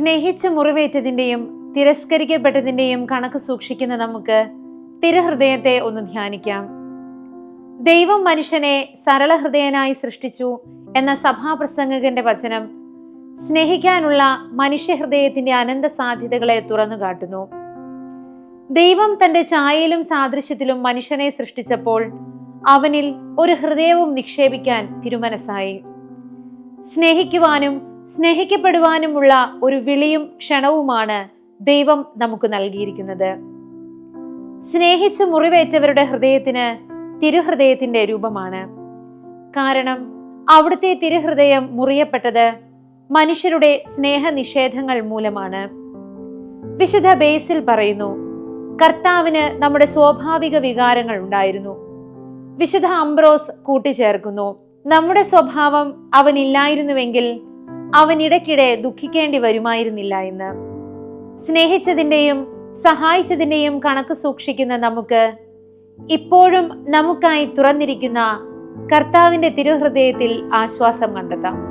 സ്നേഹിച്ച് മുറിവേറ്റതിന്റെയും തിരസ്കരിക്കപ്പെട്ടതിന്റെയും കണക്ക് സൂക്ഷിക്കുന്ന നമുക്ക് തിരുഹൃദയത്തെ ഒന്ന് ധ്യാനിക്കാം. ദൈവം മനുഷ്യനെ സരള ഹൃദയനായി സൃഷ്ടിച്ചു എന്ന സഭാപ്രസംഗകന്റെ വചനം സ്നേഹിക്കാനുള്ള മനുഷ്യഹൃദയത്തിന്റെ അനന്ത സാധ്യതകളെ തുറന്നു കാട്ടുന്നു. ദൈവം തന്റെ ചായയിലും സാദൃശ്യത്തിലും മനുഷ്യനെ സൃഷ്ടിച്ചപ്പോൾ അവനിൽ ഒരു ഹൃദയവും നിക്ഷേപിക്കാൻ തിരുമനസായി സ്നേഹിക്കുവാനും സ്നേഹിക്കപ്പെടുവാനുമുള്ള ഒരു വിളിയും ക്ഷണവുമാണ് ദൈവം നമുക്ക് നൽകിയിരിക്കുന്നത്. സ്നേഹിച്ച് മുറിവേറ്റവരുടെ ഹൃദയത്തിന് തിരുഹൃദയത്തിന്റെ രൂപമാണ്. കാരണം അവിടുത്തെ തിരുഹൃദയം മുറിയപ്പെട്ടത് മനുഷ്യരുടെ സ്നേഹനിഷേധങ്ങൾ മൂലമാണ്. വിശുദ്ധ ബേസിൽ പറയുന്നു കർത്താവിന് നമ്മുടെ സ്വാഭാവിക വികാരങ്ങൾ ഉണ്ടായിരുന്നു. വിശുദ്ധ അംബ്രോസ് കൂട്ടിച്ചേർക്കുന്നു. നമ്മുടെ സ്വഭാവം അവനില്ലായിരുന്നുവെങ്കിൽ അവൻ ഇടയ്ക്കിടെ ദുഃഖിക്കേണ്ടി വരുമായിരുന്നില്ല എന്ന്. സ്നേഹിച്ചതിന്റെയും സഹായിച്ചതിന്റെയും കണക്ക് സൂക്ഷിക്കുന്ന നമുക്ക് ഇപ്പോഴും നമുക്കായി തുറന്നിരിക്കുന്ന കർത്താവിന്റെ തിരുഹൃദയത്തിൽ ആശ്വാസം കണ്ടെത്താം.